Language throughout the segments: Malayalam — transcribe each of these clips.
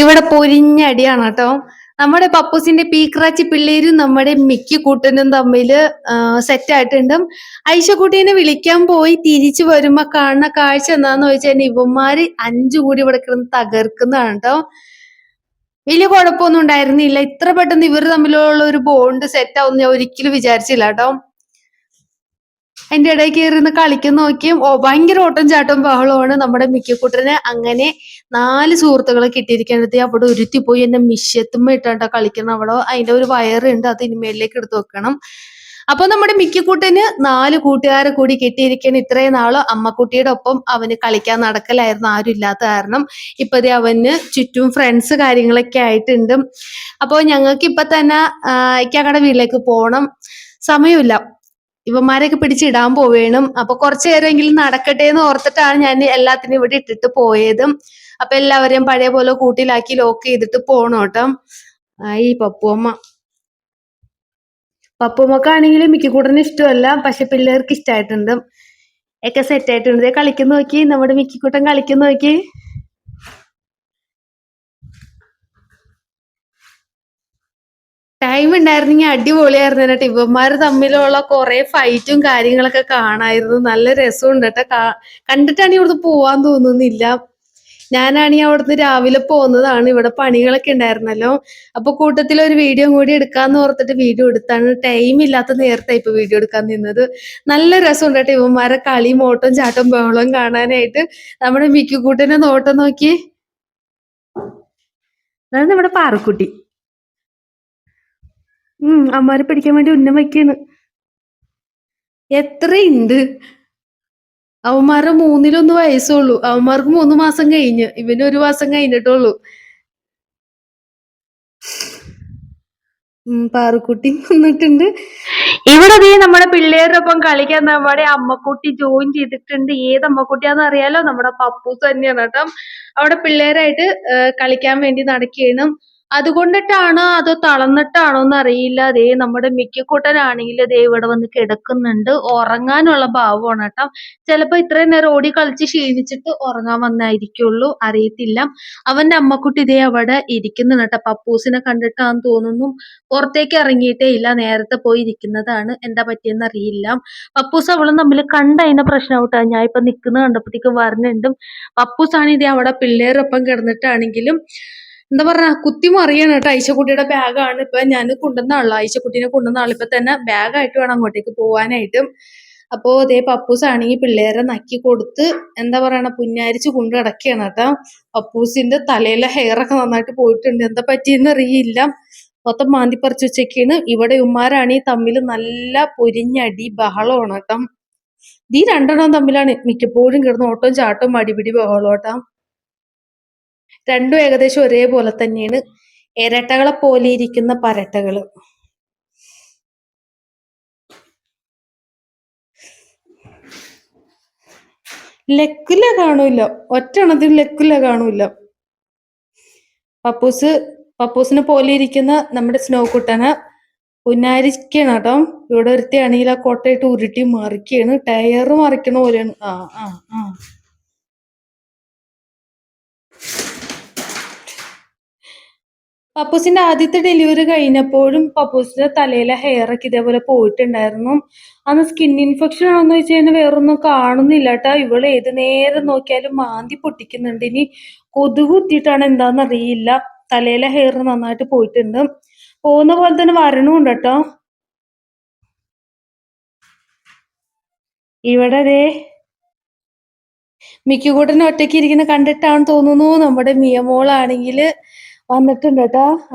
ഇവിടെ പൊരിഞ്ഞടിയാണ് കേട്ടോ നമ്മുടെ പപ്പൂസിന്റെ പീക്രാച്ചി പിള്ളേരും നമ്മുടെ മിക്കി കൂട്ടനും തമ്മിൽ സെറ്റ് ആയിട്ടുണ്ട്. ഐശക്കുട്ടീനെ വിളിക്കാൻ പോയി തിരിച്ചു വരുമ്പോ കാണുന്ന കാഴ്ച എന്താന്ന് വെച്ചാൽ ഇവന്മാര് അഞ്ചു കൂടി ഇവിടെ കിടന്ന് തകർക്കുന്നതാണ് കേട്ടോ വലിയ കുഴപ്പമൊന്നും ഉണ്ടായിരുന്നില്ല. ഇത്ര പെട്ടെന്ന് ഇവർ തമ്മിലുള്ള ഒരു ബോണ്ട് സെറ്റ് ആവും ഞാൻ ഒരിക്കലും വിചാരിച്ചില്ല കേട്ടോ. അതിന്റെ ഇടയിൽ കയറി നിന്ന് കളിക്കുന്ന നോക്കിയും ഭയങ്കര ഓട്ടം ചാട്ടം ബഹളമാണ് നമ്മുടെ മിക്കക്കൂട്ടറിന് അങ്ങനെ നാല് സുഹൃത്തുക്കളെ കിട്ടിയിരിക്കണത് അവിടെ ഉരുത്തി പോയി എന്നെ മിഷ്യത്തുമ്മ ഇട്ടാ കളിക്കണം അവിടെ അതിന്റെ ഒരു വയറുണ്ട് അത് ഇനിമേലിലേക്ക് എടുത്തു വെക്കണം. അപ്പൊ നമ്മുടെ മിക്കക്കൂട്ടന് നാല് കൂട്ടുകാരെ കൂടി കിട്ടിയിരിക്കണം ഇത്രയും നാൾ അമ്മക്കുട്ടിയുടെ ഒപ്പം അവന് കളിക്കാൻ നടക്കലായിരുന്നു ആരും ഇല്ലാത്ത കാരണം. ഇപ്പൊ ദേ അവന് ചുറ്റും ഫ്രണ്ട്സ് കാര്യങ്ങളൊക്കെ ആയിട്ടുണ്ട്. അപ്പോൾ ഞങ്ങൾക്ക് ഇപ്പൊ തന്നെ ഞങ്ങളുടെ വീട്ടിലേക്ക് പോകണം സമയമില്ല. ഇവന്മാരെയൊക്കെ പിടിച്ചിടാൻ പോവേണം അപ്പൊ കുറച്ചു നേരമെങ്കിലും നടക്കട്ടെ എന്ന് ഓർത്തിട്ടാണ് ഞാൻ എല്ലാത്തിനും ഇവിടെ ഇട്ടിട്ട് പോയതും. അപ്പൊ എല്ലാവരെയും പഴയ പോലെ കൂട്ടിലാക്കി ലോക്ക് ചെയ്തിട്ട് പോണോട്ടം ഈ പപ്പുമ്മ മിക്ക കൂടുതലും ഇഷ്ടമല്ല. പക്ഷെ പിള്ളേർക്ക് ഇഷ്ടമായിട്ടുണ്ട് ഒക്കെ സെറ്റ് ആയിട്ടുണ്ട്. കളിക്കുന്ന നോക്കി. നമ്മുടെ മിക്കിക്കൂട്ടൻ കളിക്കുന്ന നോക്കി. ടൈം ഉണ്ടായിരുന്നെങ്കിൽ അടിപൊളിയായിരുന്നു കേട്ടോ. ഇവന്മാര് തമ്മിലുള്ള കുറെ ഫൈറ്റും കാര്യങ്ങളൊക്കെ കാണായിരുന്നു. നല്ല രസമുണ്ട് കേട്ടോ. കണ്ടിട്ടാണ് ഇവിടുന്ന് പോവാൻ തോന്നുന്നില്ല. ഞാനാണെങ്കിൽ അവിടുന്ന് രാവിലെ പോകുന്നതാണ് ഇവിടെ പണികളൊക്കെ ഉണ്ടായിരുന്നല്ലോ അപ്പൊ കൂട്ടത്തിൽ ഒരു വീഡിയോ കൂടി എടുക്കാന്ന് ഓർത്തിട്ട് വീഡിയോ എടുത്താണ്. ടൈം ഇല്ലാത്ത നേരത്തെ ഇപ്പൊ വീഡിയോ എടുക്കാൻ നിന്നത്. നല്ല രസമുണ്ട് കേട്ടോ ഇവന്മാരെ കളി മോട്ടം ചാട്ടം ബഹളവും കാണാനായിട്ട്. നമ്മുടെ മിക്കുകൂട്ടനെ നോട്ടം നോക്കി. അതാണ് നമ്മുടെ പാറക്കുട്ടി. ഉം അമ്മാരെ പിടിക്കാൻ വേണ്ടി ഉന്നം വയ്ക്കാണ്. എത്രയുണ്ട്? അവന്മാരുടെ മൂന്നിലൊന്ന് വയസ്സുള്ളൂ. അവന്മാർക്ക് മൂന്ന് മാസം കഴിഞ്ഞ്. ഇവന് ഒരു മാസം കഴിഞ്ഞിട്ടുള്ളൂ. പാറുക്കുട്ടി വന്നിട്ടുണ്ട്. ഇവിടെ നീ നമ്മുടെ പിള്ളേരുടെ ഒപ്പം കളിക്കാൻ നമ്മുടെ അമ്മക്കുട്ടി ജോയിൻ ചെയ്തിട്ടുണ്ട്. ഏത് അമ്മക്കുട്ടിയാന്ന് അറിയാലോ? നമ്മുടെ പപ്പൂസ് തന്നെയാണ് കേട്ടോ. അവിടെ പിള്ളേരായിട്ട് കളിക്കാൻ വേണ്ടി നടക്കുകയാണ്. അതുകൊണ്ടിട്ടാണോ അത് തളർന്നിട്ടാണോ എന്ന് അറിയില്ല ദേ നമ്മുടെ മിക്കക്കൂട്ടനാണെങ്കിൽ ദേ ഇവിടെ വന്ന് കിടക്കുന്നുണ്ട്. ഉറങ്ങാനുള്ള ഭാവമാണ് കേട്ടോ. ചിലപ്പോ ഇത്രയും നേരം ഓടി കളിച്ച് ക്ഷീണിച്ചിട്ട് ഉറങ്ങാൻ വന്നായിരിക്കുള്ളൂ. അറിയത്തില്ല. അവന്റെ അമ്മക്കുട്ടി ഇതേ അവിടെ ഇരിക്കുന്നുണ്ട് കേട്ടോ. പപ്പൂസിനെ കണ്ടിട്ടാന്ന് തോന്നുന്നു. പുറത്തേക്ക് ഇറങ്ങിയിട്ടേ ഇല്ല. നേരത്തെ പോയി ഇരിക്കുന്നതാണ്. എന്താ പറ്റിയെന്ന് അറിയില്ല. പപ്പൂസ് അവളും തമ്മിൽ കണ്ട അതിന്റെ പ്രശ്നം കേട്ടോ ഞാൻ ഇപ്പൊ നിക്കുന്നത് കണ്ടപ്പോഴത്തേക്കും വരണുണ്ടും. പപ്പൂസാണ് ഇതേ അവിടെ പിള്ളേരൊപ്പം കിടന്നിട്ടാണെങ്കിലും എന്താ പറഞ്ഞ കുത്തി മറിയാണ് കേട്ടോ ഐശക്കുട്ടിയുടെ ബാഗാണ് ഇപ്പൊ ഞാൻ കൊണ്ടുവന്ന ആളാ. ഐശക്കുട്ടീനെ കൊണ്ടുവന്ന ആളിപ്പോ തന്നെ ബാഗായിട്ട് വേണം അങ്ങോട്ടേക്ക് പോവാനായിട്ടും. അപ്പോ അതേ പപ്പൂസ് ആണെങ്കിൽ പിള്ളേരെ നക്കി കൊടുത്ത് എന്താ പറയണ പുന്നാരിച്ച് കൊണ്ട് കിടക്കുകയാണ് കേട്ടോ. പപ്പൂസിന്റെ തലയിലെ ഹെയർ ഒക്കെ നന്നായിട്ട് പോയിട്ടുണ്ട്. എന്താ പറ്റിയെന്ന് അറിയില്ല. മൊത്തം പറിച്ചു വെച്ചേക്കാണ്. ഇവിടെ ഉമ്മാരാണെങ്കിൽ ഈ തമ്മിൽ നല്ല പൊരിഞ്ഞടി ബഹളമാണ് കേട്ടോ. ഈ രണ്ടെണ്ണം തമ്മിലാണ് മിക്കപ്പോഴും കിടന്ന് ഓട്ടവും ചാട്ടവും അടിപിടി ബഹളം കേട്ടോ. രണ്ടും ഏകദേശം ഒരേപോലെ തന്നെയാണ്. ഇരട്ടകളെ പോലെ ഇരിക്കുന്ന പരട്ടകൾ. ലക്കില്ല കാണൂല. ഒറ്റണത്തിൽ ലക്കില്ല കാണൂല. പപ്പൂസ് പപ്പൂസിനെ പോലെ ഇരിക്കുന്ന നമ്മുടെ സ്നോ കുട്ടനെ പുന്നാരിക്കാണ് കേട്ടോ ഇവിടെ ഒരുത്തിയാണെങ്കിൽ ആ കൊട്ടയിട്ട് ഉരുട്ടി മറിക്കാണ്. ടയർ മറിക്കണ പോലെയാണ്. ആ ആ ആ. പപ്പൂസിന്റെ ആദ്യത്തെ ഡെലിവറി കഴിഞ്ഞപ്പോഴും പപ്പൂസിന്റെ തലയിലെ ഹെയർ ഒക്കെ ഇതേപോലെ പോയിട്ടുണ്ടായിരുന്നു. അന്ന് സ്കിൻ ഇൻഫെക്ഷൻ ആണെന്ന് വെച്ച് കഴിഞ്ഞാൽ വേറൊന്നും കാണുന്നില്ല കേട്ടോ ഇവൾ ഏത് നേരം നോക്കിയാലും മാന്തി പൊട്ടിക്കുന്നുണ്ട്. ഇനി കൊതുക് കുത്തിയിട്ടാണ് അറിയില്ല. തലയിലെ ഹെയർ നന്നായിട്ട് പോയിട്ടുണ്ട്. പോകുന്ന പോലെ തന്നെ വരണുണ്ട് കേട്ടോ ഇവിടെ ദേ മിക്കുകൂട്ടനെ ഒറ്റയ്ക്ക് ഇരിക്കുന്ന കണ്ടിട്ടാണ് തോന്നുന്നു. നമ്മുടെ മിയമോളാണെങ്കിൽ വന്നിട്ടുണ്ട്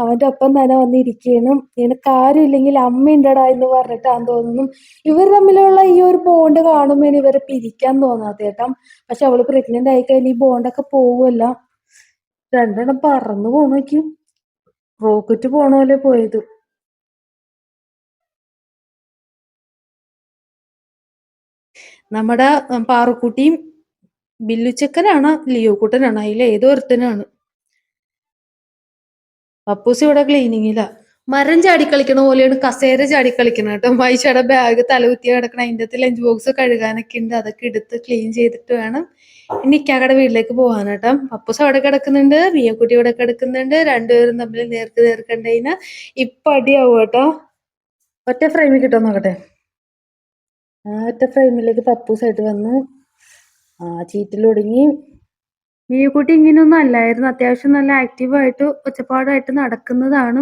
അവന്റെ ഒപ്പം തന്നെ വന്നിരിക്കണം നിനക്ക് ആരും ഇല്ലെങ്കിൽ അമ്മയുണ്ടടാ എന്ന് പറഞ്ഞിട്ടാന്ന് തോന്നുന്നു. ഇവർ തമ്മിലുള്ള ഈ ഒരു ബോണ്ട് കാണുമ്പോൾ ഇവരെ പിരിക്കാൻ തോന്നാ തേട്ടം പക്ഷെ അവൾ പ്രഗ്നന്റ് ആയി കഴിഞ്ഞാൽ ഈ ബോണ്ടൊക്കെ പോവുമല്ല രണ്ടെണ്ണം പറന്നു പോണേക്കും റോക്കറ്റ് പോണ പോലെ പോയത്. നമ്മുടെ പാറുക്കുട്ടിയും ബില്ലുച്ചക്കനാണ് ലിയോ കുട്ടനാണ് അതിൽ ഏതോ ഒരുത്തനാണ്. പപ്പൂസ് ഇവിടെ ക്ലീനിങ്ങില്ല മരം ചാടി കളിക്കണ പോലെയാണ് കസേര ചാടി കളിക്കണം കേട്ടോ. മൈഷയുടെ ബാഗ് തലകുത്തി കിടക്കണം അതിന്റെ അകത്ത് ലഞ്ച് ബോക്സ് കഴുകാനൊക്കെ ഉണ്ട്. അതൊക്കെ എടുത്ത് ക്ലീൻ ചെയ്തിട്ട് വേണം ഇനി ഇക്കാക്കടെ വീട്ടിലേക്ക് പോകാൻ കേട്ടോ. പപ്പൂസ് അവിടെ കിടക്കുന്നുണ്ട് മിയക്കുട്ടി ഇവിടെ കിടക്കുന്നുണ്ട്. രണ്ടുപേരും തമ്മിൽ നേർക്ക് നേർക്കണ്ടതിന് ഇപ്പൊ അടിയാവും കേട്ടോ. ഒറ്റ ഫ്രെയിമിൽ കിട്ടുമോ നോക്കട്ടെ? ആ ഒറ്റ ഫ്രെയിമിലേക്ക് പപ്പൂസായിട്ട് വന്നു ആ ചീറ്റിലൊടുങ്ങി മിയക്കുട്ടി ഇങ്ങനെയൊന്നും അല്ലായിരുന്നു. അത്യാവശ്യം നല്ല ആക്റ്റീവായിട്ട് ഒച്ചപ്പാടായിട്ട് നടക്കുന്നതാണ്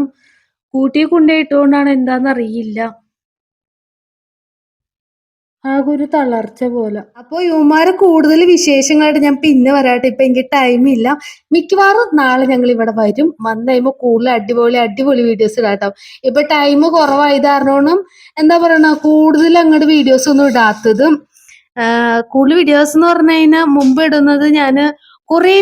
കൂട്ടി കൊണ്ടുപോയിട്ടുകൊണ്ടാണ് എന്താന്നറിയില്ല. ആകെ ഒരു തളർച്ച പോലെ. അപ്പൊ യുവമാരെ കൂടുതൽ വിശേഷങ്ങളായിട്ട് ഞാൻ പിന്നെ വരാട്ടെ. ഇപ്പൊ എനിക്ക് ടൈം ഇല്ല. മിക്കവാറും നാളെ ഞങ്ങൾ ഇവിടെ വരും. വന്നു കഴിയുമ്പോൾ കൂടുതൽ അടിപൊളി അടിപൊളി വീഡിയോസ് ഇടാട്ടോ ഇപ്പൊ ടൈം കുറവായത് കാരണമാണ് എന്താ പറയണ കൂടുതൽ അങ്ങോട്ട് വീഡിയോസ് ഒന്നും ഇടാത്തതും കൂടുതൽ വീഡിയോസ് എന്ന് പറഞ്ഞു കഴിഞ്ഞാൽ മുമ്പ് ഇടുന്നത് ഞാൻ കുറേ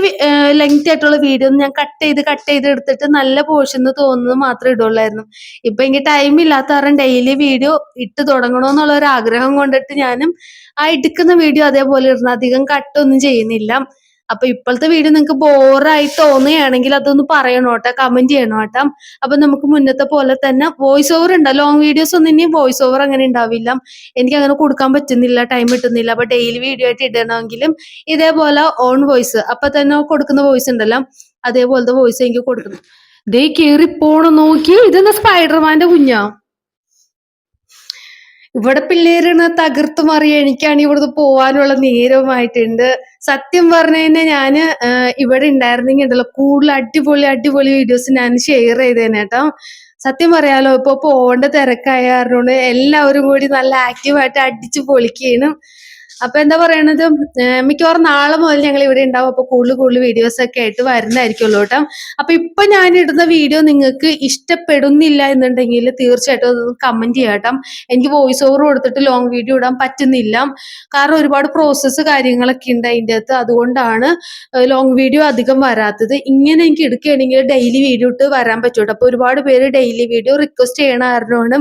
ലെങ്ത് ആയിട്ടുള്ള വീഡിയോ ഞാൻ കട്ട് ചെയ്ത് കട്ട് ചെയ്ത് എടുത്തിട്ട് നല്ല പോർഷൻ തോന്നുന്നത് മാത്രമേ ഇടുള്ളായിരുന്നു. ഇപ്പൊ എനിക്ക് ടൈം ഇല്ലാത്ത കാരണം ഡെയിലി വീഡിയോ ഇട്ട് തുടങ്ങണമെന്നുള്ള ഒരു ആഗ്രഹം കൊണ്ടിട്ട് ഞാനും ആ എടുക്കുന്ന വീഡിയോ അതേപോലെ ഇടുന്നു. അധികം കട്ടൊന്നും ചെയ്യുന്നില്ല. അപ്പൊ ഇപ്പോഴത്തെ വീഡിയോ നിങ്ങൾക്ക് ബോറായി തോന്നുകയാണെങ്കിൽ അതൊന്ന് പറയണോ കേട്ടോ കമന്റ് ചെയ്യണം കേട്ടോ. അപ്പൊ നമുക്ക് മുന്നത്തെ പോലെ തന്നെ വോയിസ് ഓവർ ഉണ്ട്. ലോങ് വീഡിയോസ് ഒന്നും ഇനി വോയിസ് ഓവർ അങ്ങനെ ഉണ്ടാവില്ല. എനിക്ക് അങ്ങനെ കൊടുക്കാൻ പറ്റുന്നില്ല ടൈം കിട്ടുന്നില്ല. അപ്പൊ ഡെയിലി വീഡിയോ ആയിട്ട് ഇടണമെങ്കിലും ഇതേപോലെ ഓൺ വോയിസ് അപ്പൊ തന്നെ കൊടുക്കുന്ന വോയിസ് ഉണ്ടല്ലോ അതേപോലത്തെ വോയിസ് എനിക്ക് കൊടുക്കണം. ദേ കേറി പോണ നോക്കി ഇതെന്താ സ്പൈഡർമാന്റെ കുഞ്ഞാ? ഇവിടെ പിള്ളേരാണ് തകർത്ത് മറിയ എനിക്കാണ് ഇവിടുന്ന് പോവാനുള്ള നേരവുമായിട്ടുണ്ട്. സത്യം പറഞ്ഞു കഴിഞ്ഞാൽ ഞാൻ ഇവിടെ ഉണ്ടായിരുന്നെങ്കിൽ ഉണ്ടല്ലോ കൂടുതൽ അടിപൊളി അടിപൊളി വീഡിയോസ് ഞാൻ ഷെയർ ചെയ്തേനെ കേട്ടോ സത്യം പറയാലോ ഇപ്പൊ പോവേണ്ട തിരക്കായ കാരണം എല്ലാവരും കൂടി നല്ല ആക്റ്റീവായിട്ട് അടിച്ചു പൊളിക്കുകയാണ് അപ്പൊ എന്താ പറയണത്? മിക്കവാറും നാളെ മുതൽ ഞങ്ങൾ ഇവിടെ ഉണ്ടാവും. അപ്പൊ കൂടുതൽ കൂടുതൽ വീഡിയോസ് ഒക്കെ ആയിട്ട് വരുന്നതായിരിക്കുമല്ലോ കേട്ടോ. അപ്പൊ ഇപ്പൊ ഞാൻ ഇടുന്ന വീഡിയോ നിങ്ങൾക്ക് ഇഷ്ടപ്പെടുന്നില്ല എന്നുണ്ടെങ്കിൽ തീർച്ചയായിട്ടും അത് കമന്റ് ചെയ്യാട്ടോ എനിക്ക് വോയിസ് ഓവർ കൊടുത്തിട്ട് ലോങ് വീഡിയോ ഇടാൻ പറ്റുന്നില്ല. കാരണം ഒരുപാട് പ്രോസസ്സ് കാര്യങ്ങളൊക്കെ ഉണ്ട് അതിന്റെ അകത്ത്. അതുകൊണ്ടാണ് ലോങ് വീഡിയോ അധികം വരാത്തത്. ഇങ്ങനെ എനിക്ക് എടുക്കുകയാണെങ്കിൽ ഡെയിലി വീഡിയോ ഇട്ട് വരാൻ പറ്റൂട്ടോ അപ്പൊ ഒരുപാട് പേര് ഡെയിലി വീഡിയോ റിക്വസ്റ്റ് ചെയ്യണ കാരണമാണ്.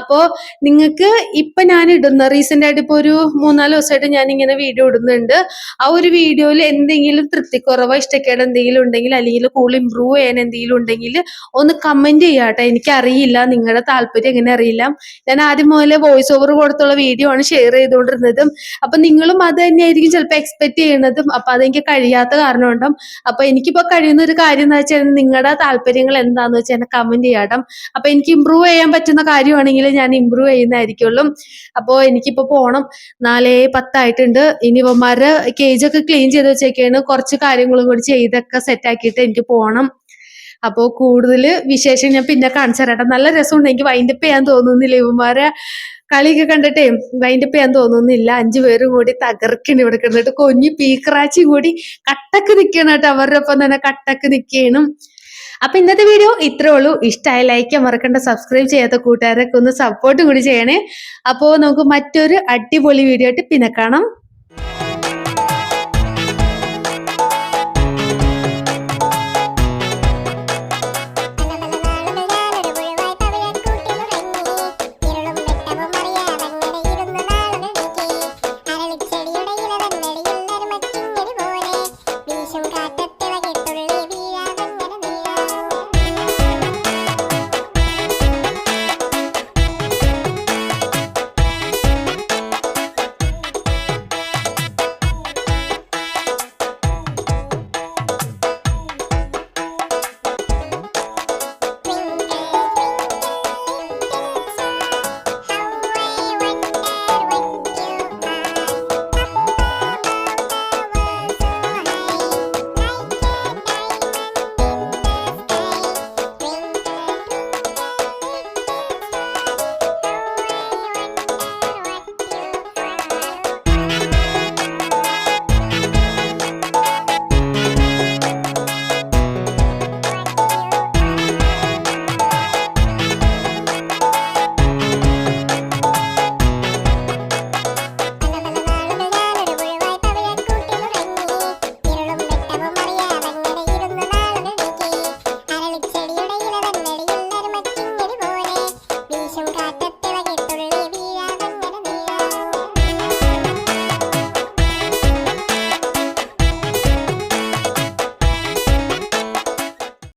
അപ്പോൾ നിങ്ങൾക്ക് ഇപ്പൊ ഞാൻ ഇടുന്ന റീസെന്റ് ആയിട്ട് ഇപ്പൊ ഒരു മൂന്നാൽ ദിവസമായിട്ട് ഞാൻ ഇങ്ങനെ വീഡിയോ ഇടുന്നുണ്ട്. ആ ഒരു വീഡിയോയിൽ എന്തെങ്കിലും തൃപ്തിക്കുറവോ ഇഷ്ടക്കേട് എന്തെങ്കിലും ഉണ്ടെങ്കിൽ അല്ലെങ്കിൽ കൂടുതൽ ഇമ്പ്രൂവ് ചെയ്യാൻ എന്തെങ്കിലും ഉണ്ടെങ്കിൽ ഒന്ന് കമന്റ് ചെയ്യാട്ടെ എനിക്കറിയില്ല നിങ്ങളുടെ താല്പര്യം എങ്ങനെ അറിയില്ല. ഞാൻ ആദ്യം മുതലേ വോയിസ് ഓവർ കൊടുത്തുള്ള വീഡിയോ ആണ് ഷെയർ ചെയ്തുകൊണ്ടിരുന്നതും. അപ്പൊ നിങ്ങളും അത് തന്നെയായിരിക്കും ചിലപ്പോൾ എക്സ്പെക്ട് ചെയ്യുന്നതും. അപ്പൊ അതെനിക്ക് കഴിയാത്ത കാരണം ഉണ്ടാവും അപ്പൊ എനിക്കിപ്പോ കഴിയുന്ന ഒരു കാര്യം എന്ന് വെച്ചാൽ നിങ്ങളുടെ താല്പര്യങ്ങൾ എന്താന്ന് വെച്ചാൽ എന്നെ കമന്റ് ചെയ്യാട്ടം അപ്പൊ എനിക്ക് ഇമ്പ്രൂവ് ചെയ്യാൻ പറ്റുന്ന കാര്യമാണെങ്കിൽ ഞാൻ ഇമ്പ്രൂവ് ചെയ്യുന്നതായിരിക്കുള്ളൂ. അപ്പോൾ എനിക്കിപ്പോ പോണം. നാലേ പത്തായിട്ടുണ്ട് ഇനി ഇവന്മാരുടെ കേജ് ഒക്കെ ക്ലീൻ ചെയ്ത് വെച്ചേക്കാണ്. കുറച്ച് കാര്യങ്ങളും കൂടി ചെയ്തൊക്കെ സെറ്റ് ആക്കിയിട്ട് എനിക്ക് പോകണം അപ്പോൾ കൂടുതൽ വിശേഷം ഞാൻ പിന്നെ കാണിച്ചു തരട്ടെ നല്ല രസമുണ്ട്. എനിക്ക് വൈൻഡപ്പ് ചെയ്യാൻ തോന്നുന്നില്ല. ഇവന്മാരെ കളിയൊക്കെ കണ്ടിട്ടേ വൈൻഡപ്പ് ചെയ്യാൻ തോന്നുന്നില്ല. അഞ്ചു പേരും കൂടി തകർക്കണം ഇവിടെ കിടന്നിട്ട്. കൊഞ്ഞി പീക്കറാച്ചിയും കൂടി കട്ടക്ക് നിൽക്കണം കേട്ടോ അവരുടെ ഒപ്പം തന്നെ കട്ടക്ക് നിൽക്കണം അപ്പൊ ഇന്നത്തെ വീഡിയോ ഇത്രേ ഉള്ളൂ. ഇഷ്ടമായ ലൈക്ക് മറക്കണ്ട. സബ്സ്ക്രൈബ് ചെയ്യാത്ത കൂട്ടുകാരൊക്കെ ഒന്ന് സപ്പോർട്ട് കൂടി ചെയ്യണേ. അപ്പോൾ നമുക്ക് മറ്റൊരു അടിപൊളി വീഡിയോ ആയിട്ട് പിന്നെ കാണാം.